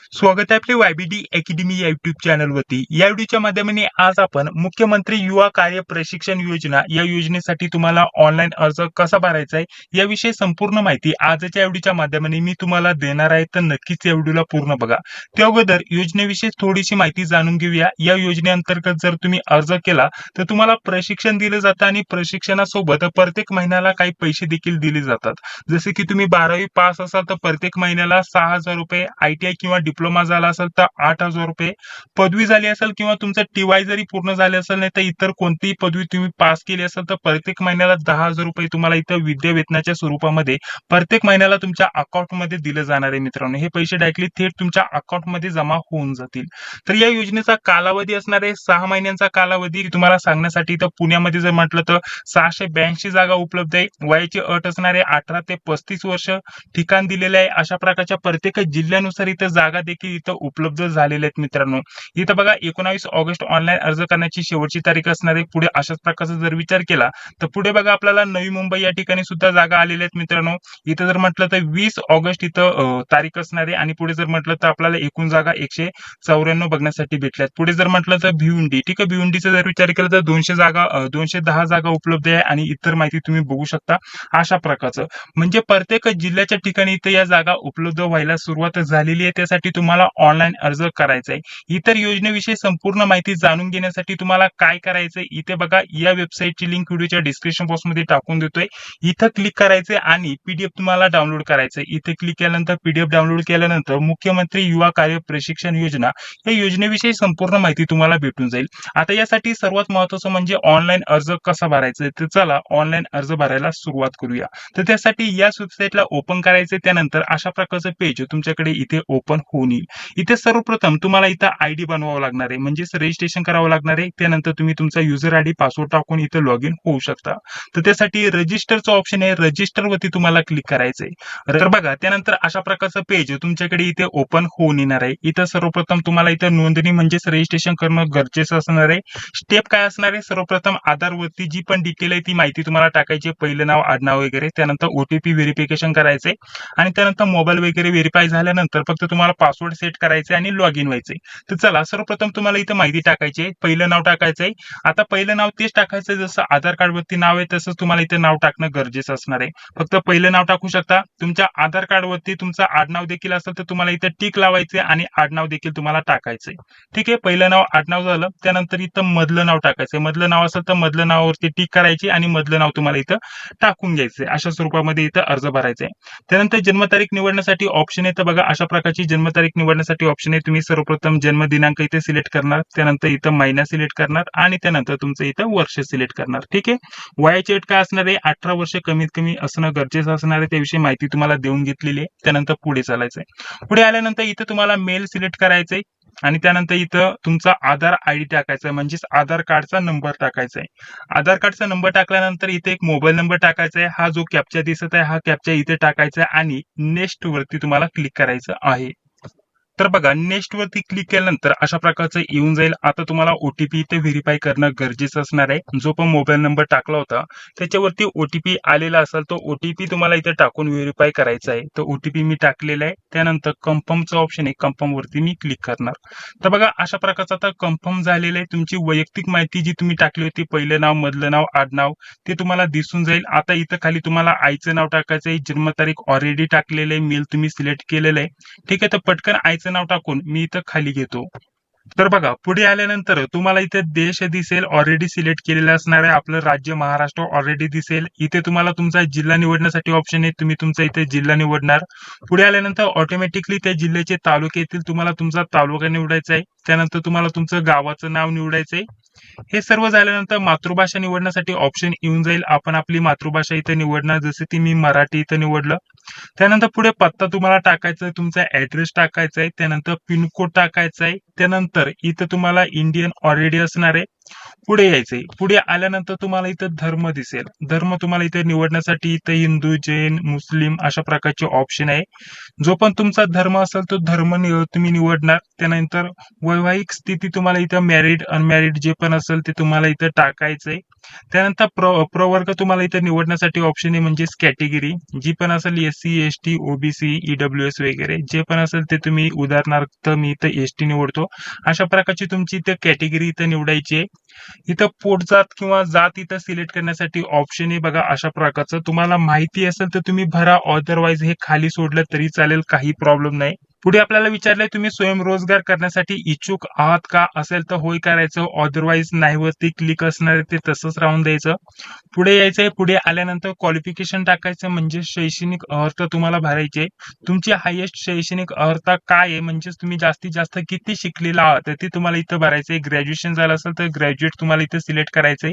स्वागत आहे आपले वायबीडी अकॅडमी या युट्यूब चॅनलवरती या व्हिडिओच्या माध्यमाने आज आपण मुख्यमंत्री युवा कार्य प्रशिक्षण योजना या योजनेसाठी तुम्हाला ऑनलाईन अर्ज कसा भरायचा आहे याविषयी संपूर्ण माहिती आजच्या व्हिडिओच्या माध्यमाने मी तुम्हाला देणार आहे. तर नक्कीच या व्हिडिओला पूर्ण बघा. त्या अगोदर योजनेविषयी थोडीशी माहिती जाणून घेऊया. या योजनेअंतर्गत जर तुम्ही अर्ज केला तर तुम्हाला प्रशिक्षण दिलं जातं आणि प्रशिक्षणासोबत प्रत्येक महिन्याला काही पैसे देखील दिले जातात. जसे की तुम्ही बारावी पास असाल तर प्रत्येक महिन्याला सहा हजार रुपये आयटीआय किंवा डिप्लोमा झाला असेल तर आठ हजार रुपये. पदवी झाली असेल किंवा तुमचं टीवाय जरी पूर्ण झाले असेल नाही तर इतर कोणतीही पदवी तुम्ही पास केली असेल तर प्रत्येक महिन्याला दहा हजार रुपये तुम्हाला इथं विद्या वेतनाच्या स्वरूपामध्ये प्रत्येक महिन्याला तुमच्या अकाउंटमध्ये दिले जाणार आहे मित्रांनो. हे पैसे डायरेक्टली थेट तुमच्या अकाउंटमध्ये जमा होऊन जातील. तर या योजनेचा कालावधी असणार आहे सहा महिन्यांचा कालावधी. तुम्हाला सांगण्यासाठी इथं पुण्यामध्ये जर म्हटलं तर सहाशे ब्याऐंशी जागा उपलब्ध आहे. वयाची अट असणार आहे अठरा ते पस्तीस वर्ष. ठिकाण दिलेले आहे. अशा प्रकारच्या प्रत्येक जिल्ह्यानुसार इथं जागा देखील इथं उपलब्ध झालेल्या आहेत मित्रांनो. इथं बघा एकोणावीस ऑगस्ट ऑनलाईन अर्ज करण्याची शेवटची तारीख असणार आहे. पुढे अशाच प्रकारचा जर विचार केला तर पुढे बघा आपल्याला नवी मुंबई या ठिकाणी सुद्धा जागा आलेल्या आहेत मित्रांनो. इथं जर म्हटलं तर वीस ऑगस्ट इथं तारीख असणार आहे. आणि पुढे जर म्हटलं तर आपल्याला एकूण जागा एकशे चौऱ्याण्णव बघण्यासाठी भेटल्यात पुढे जर म्हटलं तर भिवंडी ठीक आहे? भिवंडीचा जर विचार केला तर दोनशे जागा दोनशे दहा जागा उपलब्ध आहे. आणि इतर माहिती तुम्ही बघू शकता अशा प्रकारचं. म्हणजे प्रत्येक जिल्ह्याच्या ठिकाणी इथं या जागा उपलब्ध व्हायला सुरुवात झालेली आहे. त्यासाठी तुम्हाला ऑनलाईन अर्ज करायचा आहे इतर योजनेविषयी संपूर्ण माहिती जाणून घेण्यासाठी तुम्हाला काय करायचंय इथे बघा या वेबसाईटची लिंक व्हिडिओच्या डिस्क्रिप्शन बॉक्समध्ये टाकून देतोय. इथं क्लिक करायचंय आणि पीडीएफ तुम्हाला डाउनलोड करायचंय. इथे क्लिक केल्यानंतर पीडीएफ डाउनलोड केल्यानंतर मुख्यमंत्री युवा कार्य प्रशिक्षण योजना या योजनेविषयी संपूर्ण माहिती तुम्हाला भेटून जाईल. आता यासाठी सर्वात महत्वाचं म्हणजे ऑनलाईन अर्ज कसा भरायचा तर चला ऑनलाईन अर्ज भरायला सुरुवात करूया. तर त्यासाठी या वेबसाईटला ओपन करायचे त्यानंतर अशा प्रकारचं पेज तुमच्याकडे इथे ओपन होऊन येईल. इथे सर्वप्रथम तुम्हाला इथं आयडी बनवावं लागणार आहे. म्हणजेच रजिस्ट्रेशन करावं लागणार आहे. त्यानंतर तुम्ही तुमचा युजर आयडी पासवर्ड टाकून इथे लॉग इन होऊ शकता. तर त्यासाठी रजिस्टरचं ऑप्शन आहे. रजिस्टर वरती तुम्हाला क्लिक करायचंय. तर बघा त्यानंतर अशा प्रकारचं पेज तुमच्याकडे इथे ओपन होऊन येणार आहे. इथं सर्वप्रथम तुम्हाला इथं नोंदणी म्हणजेच रजिस्ट्रेशन करणं गरजेचं असणार आहे. स्टेप काय असणार आहे? सर्वप्रथम आधार वरती जी पण डिटेल आहे ती माहिती तुम्हाला टाकायची पहिलं नाव आडनाव वगैरे. त्यानंतर ओटीपी व्हेरिफिकेशन करायचंय. आणि त्यानंतर मोबाईल वगैरे व्हेरीफाय झाल्यानंतर फक्त तुम्हाला पासवर्ड सेट करायचे आणि लॉग इन व्हायचंय. तर चला सर्वप्रथम तुम्हाला इथं माहिती टाकायची आहे. पहिलं नाव टाकायचंय आता पहिलं नाव तेच टाकायचं जसं आधार कार्ड वरती नाव आहे तसंच तुम्हाला इथं नाव टाकणं गरजेचं असणार आहे. फक्त पहिलं नाव टाकू शकता. तुमच्या आधार कार्ड वरती तुमचं आडनाव देखील असेल तर तुम्हाला इथं टिक लावायचे आणि आडनाव देखील तुम्हाला टाकायचंय. ठीक आहे? पहिलं नाव आडनाव झालं. त्यानंतर इथं मधलं नाव टाकायचंय. मधलं नाव असेल तर मधलं नावावरती टिक करायची आणि मधलं नाव तुम्हाला इथं टाकून घ्यायचंय. अशा स्वरूपामध्ये इथं अर्ज भरायचा आहे त्यानंतर जन्मतारीख निवडण्यासाठी ऑप्शन येतं बघा अशा प्रकारची जन्मतारीख निवडण्यासाठी ऑप्शन आहे. तुम्ही सर्वप्रथम जन्म दिनांक इथे सिलेक्ट करणार त्यानंतर इथं महिना सिलेक्ट करणार आणि त्यानंतर तुमचं इथं वर्ष सिलेक्ट करणार. ठीक आहे? वयाची अट काय असणार आहे अठरा वर्ष कमीत कमी असणं गरजेचं असणार आहे. त्याविषयी माहिती तुम्हाला देऊन घेतलेली आहे. त्यानंतर पुढे चालायचंय. पुढे आल्यानंतर इथं तुम्हाला मेल सिलेक्ट करायचंय आणि त्यानंतर इथं तुमचा आधार आयडी टाकायचा आहे. म्हणजेच आधार कार्डचा नंबर टाकायचा आहे आधार कार्डचा नंबर टाकल्यानंतर इथे एक मोबाईल नंबर टाकायचा आहे हा जो कॅप्चा दिसत आहे हा कॅप्चा इथे टाकायचा आहे आणि नेक्स्ट वरती तुम्हाला क्लिक करायचं आहे. तर बघा नेक्स्ट वरती क्लिक केल्यानंतर अशा प्रकारचं येऊन जाईल. आता तुम्हाला ओटीपी इथे व्हेरीफाय करणं गरजेचं असणार आहे. जो पण मोबाईल नंबर टाकला होता त्याच्यावरती ओटीपी आलेला असेल तो ओटीपी तुम्हाला इथे टाकून व्हेरीफाय करायचा आहे. तर ओटीपी मी टाकलेला आहे. त्यानंतर कन्फर्मचं ऑप्शन आहे. कन्फर्म वरती मी क्लिक करणार. तर बघा अशा प्रकारचं आता कन्फर्म झालेलं आहे. तुमची वैयक्तिक माहिती जी तुम्ही टाकली होती पहिलं नाव मधलं नाव आडनाव ते तुम्हाला दिसून जाईल. आता इथं खाली तुम्हाला आईचं नाव टाकायचं आहे. जन्मतारीख ऑलरेडी टाकलेलं आहे. मेल तुम्ही सिलेक्ट केलेलं आहे. ठीक आहे तर पटकन आईचं नाव टाकून मी इथं खाली घेतो. तर बघा पुढे आल्यानंतर तुम्हाला इथे देश दिसेल ऑलरेडी सिलेक्ट केलेलं असणार आहे. आपलं राज्य महाराष्ट्र ऑलरेडी दिसेल. इथे तुम्हाला तुमचा जिल्हा निवडण्यासाठी ऑप्शन आहे. तुम्ही तुमचा इथे जिल्हा निवडणार. पुढे आल्यानंतर ऑटोमॅटिकली त्या जिल्ह्याचे तालुके येतील. तुम्हाला तुमचा तालुका निवडायचा आहे. त्यानंतर तुम्हाला तुमचं गावाचं नाव निवडायचं आहे. हे सर्व झाल्यानंतर मातृभाषा निवडण्यासाठी ऑप्शन येऊन जाईल. आपण आपली मातृभाषा इथे निवडणार. जसे की मी मराठी इथं निवडलं. त्यानंतर पुढे पत्ता तुम्हाला टाकायचा आहे. तुमचा ऍड्रेस टाकायचा आहे. त्यानंतर पिनकोड टाकायचा आहे. त्यानंतर इथं तुम्हाला इंडियन ऑलरेडी असणार आहे. पुढे यायचंय. पुढे आल्यानंतर तुम्हाला इथं धर्म दिसेल. धर्म तुम्हाला इथे निवडण्यासाठी इथं हिंदू जैन मुस्लिम अशा प्रकारचे ऑप्शन आहे. जो पण तुमचा धर्म असेल तो धर्म तुम्ही निवडणार. त्यानंतर वैवाहिक स्थिती तुम्हाला इथं मॅरिड अनमॅरिड जे पण असेल ते तुम्हाला इथं टाकायचंय. त्यानंतर प्र प्रवर्ग तुम्हाला इथं निवडण्यासाठी ऑप्शन आहे म्हणजेच कॅटेगरी जी पण असेल S C S T OBC EWS वगैरे जे पण असेल ते तुम्ही उदाहरणार्थ मी इथं एस टी निवडतो. अशा प्रकारची तुमची इथं कॅटेगरी इथं निवडायची आहे. इथं पोटजात किंवा जात इथं सिलेक्ट करण्यासाठी ऑप्शन आहे बघा अशा प्रकारचं. तुम्हाला माहिती असेल तर तुम्ही भरा अदरवाईज हे खाली सोडलं तरी चालेल काही प्रॉब्लेम नाही. पुढे आपल्याला विचारलंय तुम्ही स्वयंरोजगार करण्यासाठी इच्छुक आहात का? असेल तर होय करायचं. अदरवाईज नाही वरती क्लिक असणार आहे ते तसंच राहून द्यायचं. पुढे यायचंय पुढे आल्यानंतर क्वालिफिकेशन टाकायचं म्हणजे शैक्षणिक अर्हता तुम्हाला भरायचे. तुमची हायेस्ट शैक्षणिक अर्हता काय आहे? म्हणजेच तुम्ही जास्तीत जास्त किती शिकलेला आहात? ते तुम्हाला इथं भरायचंय. ग्रॅज्युएशन झालं असेल तर ग्रॅज्युएट तुम्हाला इथं सिलेक्ट करायचंय.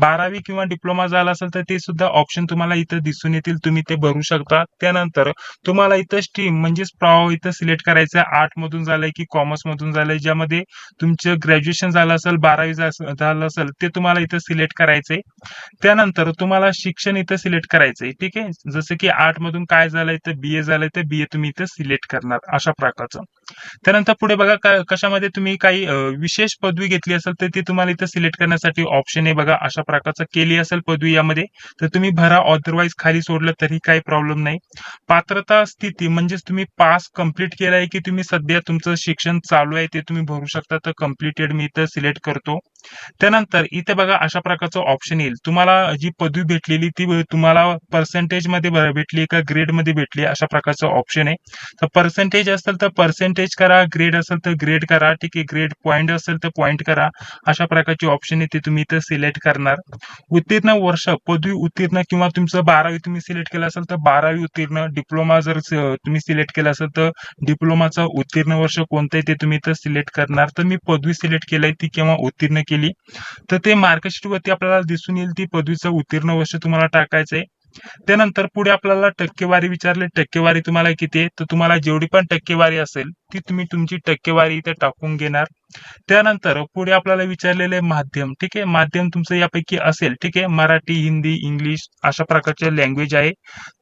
बारावी किंवा डिप्लोमा झाला असेल तर ते सुद्धा ऑप्शन तुम्हाला इथं दिसून येतील. तुम्ही ते भरू शकता. त्यानंतर तुम्हाला इथं स्ट्रीम म्हणजेच प्रवाह इथं सिलेक्ट करायचं आर्ट मधून झालंय की कॉमर्स मधून झालंय. ज्यामध्ये तुमचं ग्रॅज्युएशन झालं असेल बारावी झालं असेल ते तुम्हाला इथं सिलेक्ट करायचंय. त्यानंतर तुम्हाला शिक्षण इथं सिलेक्ट करायचंय. ठीक आहे? जसं की आर्ट मधून काय झालंय? तर बी ए झालंय. तर बी ए तुम्ही इथं सिलेक्ट करणार. अशा प्रकारचं. त्यानंतर पुढे बघा कशामध्ये तुम्ही काही विशेष पदवी घेतली असेल तर ती तुम्हाला इथं सिलेक्ट करण्यासाठी ऑप्शन आहे बघा अशा प्रकारचं केली असेल पदवी यामध्ये तर तुम्ही भरा अदरवाईज खाली सोडलं तरी काही प्रॉब्लेम नाही. पात्रता स्थिती म्हणजेच तुम्ही पास कंप्लीट केलाय की तुम्ही सध्या तुमचं शिक्षण चालू आहे ते तुम्ही भरू शकता तर कम्प्लिटेड मी इथं सिलेक्ट करतो. त्यानंतर इथे बघा अशा प्रकारचं ऑप्शन येईल. तुम्हाला जी पदवी भेटलेली ती तुम्हाला पर्सेंटेजमध्ये भेटली का ग्रेडमध्ये भेटली अशा प्रकारचं ऑप्शन आहे. तर पर्सेंटेज असेल तर पर्सेंटेज करा ग्रेड असेल तर ग्रेड करा ठीक आहे? ग्रेड पॉईंट असेल तर पॉईंट करा. अशा प्रकारची ऑप्शन येते तुम्ही इथं सिलेक्ट करणार. उत्तीर्ण वर्ष पदवी उत्तीर्ण किंवा तुमचं बारावी तुम्ही सिलेक्ट केलं असेल तर बारावी उत्तीर्ण डिप्लोमा जर तुम्ही सिलेक्ट केलं असेल तर डिप्लोमाचं उत्तीर्ण वर्ष कोणतं आहे ते तुम्ही इथं सिलेक्ट करणार. तर मी पदवी सिलेक्ट केलंय ती किंवा उत्तीर्ण केली? तर ते मार्कशीट वरती आपल्याला दिसून येईल ती पदवीचं उत्तीर्ण वर्ष तुम्हाला टाकायचंय. त्यानंतर पुढे आपल्याला टक्केवारी विचारले टक्केवारी तुम्हाला किती आहे? तर तुम्हाला जेवढी पण टक्केवारी असेल ती तुम्ही तुमची टक्केवारी इथे टाकून घेणार. त्यानंतर पुढे आपल्याला विचारलेले माध्यम ठीक आहे? माध्यम तुमचं यापैकी असेल ठीक आहे? मराठी हिंदी इंग्लिश अशा प्रकारचे लँग्वेज आहे.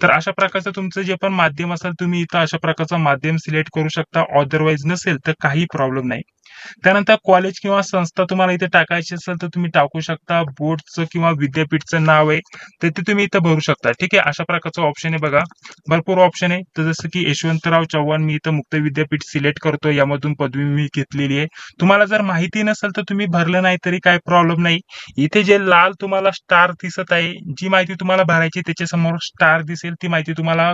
तर अशा प्रकारचं तुमचं जे पण माध्यम असेल तुम्ही इथं अशा प्रकारचं माध्यम सिलेक्ट करू शकता. अदरवाईज नसेल तर काही प्रॉब्लेम नाही. त्यानंतर कॉलेज किंवा संस्था तुम्हाला इथे टाकायची असेल तर तुम्ही टाकू शकता. बोर्डचं किंवा विद्यापीठचं नाव आहे तर ते तुम्ही इथं भरू शकता ठीक आहे? अशा प्रकारचं ऑप्शन आहे बघा. भरपूर ऑप्शन आहे. तर जसं की यशवंतराव चव्हाण मी इथं मुक्त विद्यापीठ सिलेक्ट करतो यामधून पदवी मी घेतलेली आहे. तुम्हाला जर माहिती नसेल तर तुम्ही भरलं नाही तरी काय प्रॉब्लेम नाही. इथे जे लाल तुम्हाला स्टार दिसत आहे जी माहिती तुम्हाला भरायची त्याच्यासमोर स्टार दिसेल ती माहिती तुम्हाला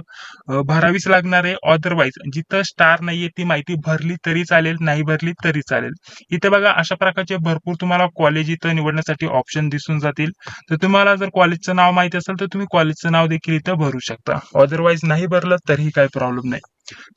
भरावीच लागणार आहे. अदरवाईज जिथं स्टार नाहीये ती माहिती भरली तरी चालेल नाही भरली तरी चालेल. इथे बघा अशा प्रकारचे भरपूर तुम्हाला कॉलेज इथं निवडण्यासाठी ऑप्शन दिसून जातील. तर तुम्हाला जर कॉलेजचं नाव माहिती असेल तर तुम्ही कॉलेजचं नाव देखील इथं भरू शकता. अदरवाईज नाही भरलं तरीही काही प्रॉब्लेम नाही.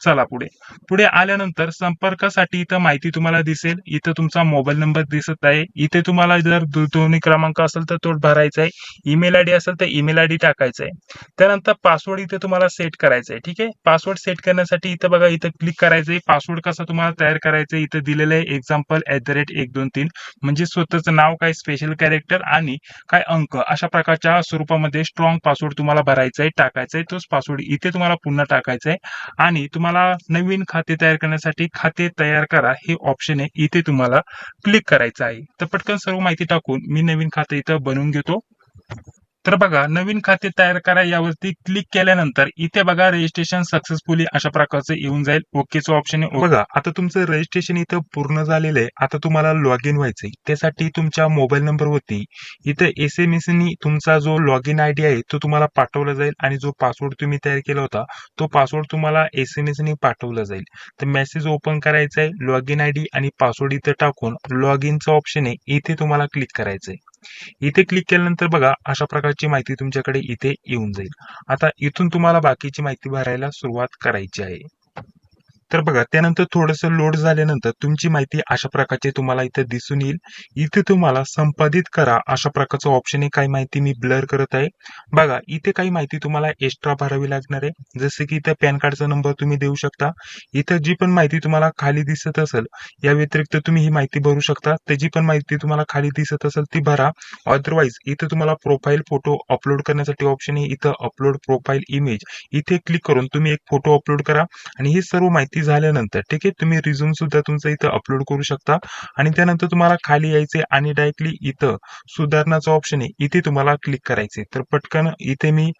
चला पुढे. पुढे आल्यानंतर संपर्कासाठी इथं माहिती तुम्हाला दिसेल. इथं तुमचा मोबाईल नंबर दिसत आहे. इथे तुम्हाला जर दूरध्वनी क्रमांक असेल तर तो भरायचा आहे ईमेल आयडी असेल तर ईमेल आयडी टाकायचा आहे त्यानंतर पासवर्ड इथे तुम्हाला सेट करायचा आहे ठीक आहे? पासवर्ड सेट करण्यासाठी इथं बघा इथं क्लिक करायचंय. पासवर्ड कसा तुम्हाला तयार करायचा आहे इथं दिलेलं आहे. एक्झाम्पल ऍट द रेट एक दोन तीन. म्हणजे स्वतःचं नाव काय स्पेशल कॅरेक्टर आणि काय अंक अशा प्रकारच्या स्वरूपामध्ये स्ट्रॉंग पासवर्ड तुम्हाला भरायचा आहे टाकायचा आहे तोच पासवर्ड इथे तुम्हाला पुन्हा टाकायचा आहे आणि तुम्हाला नवीन खाते तयार करण्यासाठी खाते तयार करा. हे ऑप्शन आहे. इथे तुम्हाला क्लिक करायचं आहे. तर पटकन सर्व माहिती टाकून मी नवीन खाते इथं बनवून घेतो. तर बघा नवीन खाते तयार करा यावरती क्लिक केल्यानंतर इथे बघा रजिस्ट्रेशन सक्सेसफुली अशा प्रकारचं येऊन जाईल. ओकेचं ऑप्शन आहे. बघा आता तुमचं रजिस्ट्रेशन इथं पूर्ण झालेलं आहे. आता तुम्हाला लॉग इन व्हायचंय त्यासाठी तुमच्या मोबाईल नंबरवरती इथं एस एम एस नी तुमचा जो लॉग इन आयडी आहे तो तुम्हाला पाठवला जाईल आणि जो पासवर्ड तुम्ही तयार केला होता तो पासवर्ड तुम्हाला एस एम एस नी पाठवला जाईल. तर मेसेज ओपन करायचा आहे लॉग इन आयडी आणि पासवर्ड इथं टाकून लॉग इनचं ऑप्शन आहे. इथे तुम्हाला क्लिक करायचंय इथे क्लिक केल्यानंतर बघा अशा प्रकारची माहिती तुमच्याकडे इथे येऊन जाईल. आता इथून तुम्हाला बाकीची माहिती भरायला सुरुवात करायची आहे. तर बघा त्यानंतर थोडंसं लोड झाल्यानंतर तुमची माहिती अशा प्रकारचे तुम्हाला इथं दिसून येईल. इथे तुम्हाला संपादित करा अशा प्रकारचं ऑप्शन आहे. काही माहिती मी ब्लर करत आहे. बघा इथे काही माहिती तुम्हाला एक्स्ट्रा भरावी लागणार आहे. जसे की इथं पॅन कार्डचा नंबर तुम्ही देऊ शकता. इथं जी पण माहिती तुम्हाला खाली दिसत असेल या व्यतिरिक्त तुम्ही ही माहिती भरू शकता. त्याची पण माहिती तुम्हाला खाली दिसत असेल ती भरा. अदरवाईज इथे तुम्हाला प्रोफाईल फोटो अपलोड करण्यासाठी ऑप्शन आहे. इथं अपलोड प्रोफाईल इमेज इथे क्लिक करून तुम्ही एक फोटो अपलोड करा. आणि ही सर्व माहिती भरती झाल्यानंतर ठीक आहे? तुम्ही रिझ्यूम सुद्धा तुमचं इथं अपलोड करू शकता. आणि त्यानंतर तुम्हाला खाली यायचे आणि डायरेक्टली इथं सुधारणाचा ऑप्शन आहे. इथे तुम्हाला क्लिक करायचे तर पटकन इथे मी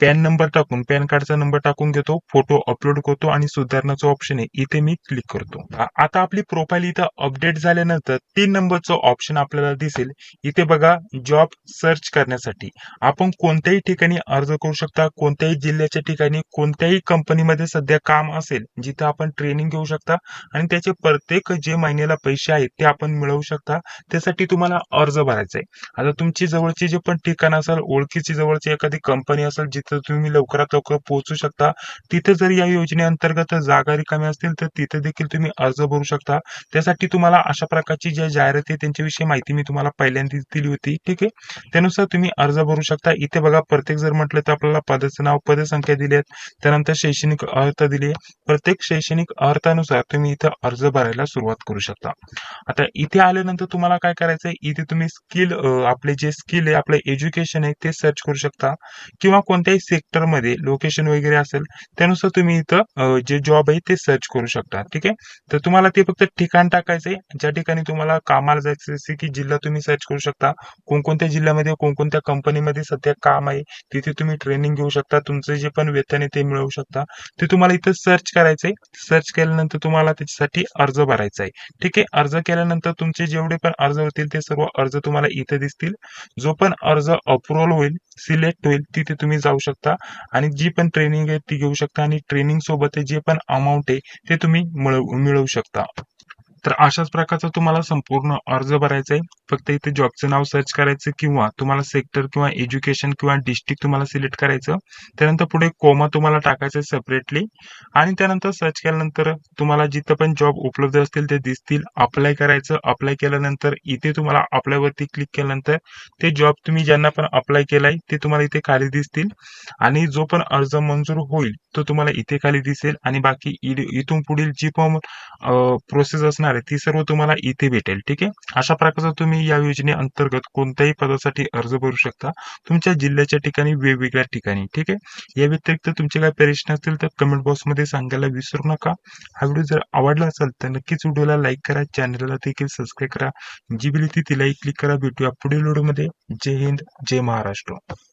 पॅन नंबर टाकून पॅन कार्डचा नंबर टाकून घेतो फोटो अपलोड करतो आणि सुधारण्याचं ऑप्शन आहे इथे मी क्लिक करतो. आता आपली प्रोफाईल इथं अपडेट झाल्यानंतर तीन नंबरचं ऑप्शन आपल्याला दिसेल. इथे बघा जॉब सर्च करण्यासाठी. आपण कोणत्याही ठिकाणी अर्ज करू शकता कोणत्याही जिल्ह्याच्या ठिकाणी कोणत्याही कंपनीमध्ये सध्या काम असेल जिथं आपण ट्रेनिंग घेऊ शकता आणि त्याचे प्रत्येक जे महिन्याला पैसे आहेत ते आपण मिळवू शकता. त्यासाठी तुम्हाला अर्ज भरायचा आहे. आता तुमची जवळची जे पण ठिकाण असेल ओळखीची जवळची एखादी कंपनी असेल जिथे तुम्ही लवकरात लवकर पोहोचू शकता. तिथे जर या योजनेअंतर्गत जागा रिकामी असतील तर तिथे देखील तुम्ही अर्ज भरू शकता. त्यासाठी तुम्हाला अशा प्रकारची ज्या जाहिराती आहे त्यांच्याविषयी माहिती मी तुम्हाला पहिल्यांदा दिली होती. ठीक आहे? त्यानुसार तुम्ही अर्ज भरू शकता. इथे बघा प्रत्येक जर म्हटलं तर आपल्याला पदाचं नाव पदसंख्या दिली आहेत. त्यानंतर शैक्षणिक अर्हता दिली आहे. प्रत्येक शैक्षणिक अर्हतानुसार तुम्ही इथं अर्ज भरायला सुरुवात करू शकता. आता इथे आल्यानंतर तुम्हाला काय करायचंय? इथे तुम्ही स्किल आपले जे स्किल आहे आपलं एज्युकेशन आहे ते सर्च करू शकता. किंवा कोणत्याही सेक्टरमध्ये लोकेशन वगैरे असेल त्यानुसार तुम्ही इथं जे जॉब आहे ते सर्च करू शकता. ठीक आहे? तर तुम्हाला ते फक्त ठिकाण टाकायचंय. ज्या ठिकाणी तुम्हाला कामाला जायचं असेल की जिल्हा तुम्ही सर्च करू शकता. कोणकोणत्या जिल्ह्यामध्ये कोणकोणत्या कंपनीमध्ये सध्या काम आहे तिथे तुम्ही ट्रेनिंग घेऊ शकता. तुमचं जे पण वेतन आहे ते मिळवू शकता. ते तुम्हाला इथं सर्च करायचंय. सर्च केल्यानंतर तुम्हाला त्याच्यासाठी अर्ज भरायचा आहे. ठीक आहे? अर्ज केल्यानंतर तुमचे जेवढे पण अर्ज होतील ते सर्व अर्ज तुम्हाला इथे दिसतील. जो पण अर्ज अप्रुव्हल होईल सिलेक्ट होईल तिथे तुम्ही जाऊ शकता शकता आणि जी पण ट्रेनिंग आहे ती घेऊ शकता आणि ट्रेनिंग सोबत जे पण अमाऊंट आहे ते तुम्ही मिळवू शकता. तर अशाच प्रकारचा तुम्हाला संपूर्ण अर्ज भरायचा आहे. फक्त इथे जॉबचं नाव सर्च करायचं किंवा तुम्हाला सेक्टर किंवा एज्युकेशन किंवा डिस्ट्रिक्ट तुम्हाला सिलेक्ट करायचं. त्यानंतर पुढे कोमा तुम्हाला टाकायचं सेपरेटली आणि त्यानंतर सर्च केल्यानंतर तुम्हाला जिथं पण जॉब उपलब्ध असतील ते दिसतील. अप्लाय करायचं अप्लाय केल्यानंतर इथे तुम्हाला अप्लायवरती क्लिक केल्यानंतर ते जॉब तुम्ही ज्यांना पण अप्लाय केलाय ते तुम्हाला इथे खाली दिसतील. आणि जो पण अर्ज मंजूर होईल तो तुम्हाला इथे खाली दिसेल. आणि बाकी इड- इथून पुढील जी पण प्रोसेस असणार आहे. ती सर्व तुम्हाला इथे भेटेल ठीक आहे? अशा प्रकारचा तुम्ही या योजनेअंतर्गत कोणत्याही पदासाठी अर्ज भरू शकता. तुमच्या जिल्ह्याच्या ठिकाणी वेगवेगळ्या ठिकाणी ठीक आहे? या व्यतिरिक्त तुमचे काय प्रश्न असतील तर कमेंट बॉक्समध्ये सांगायला विसरू नका. हा व्हिडिओ जर आवडला असेल तर नक्कीच व्हिडिओला लाईक करा चॅनलला देखील सबस्क्राईब करा. जी बिल ती तिलाही क्लिक करा. भेटूया पुढील व्हिडिओमध्ये. जय हिंद जय महाराष्ट्र.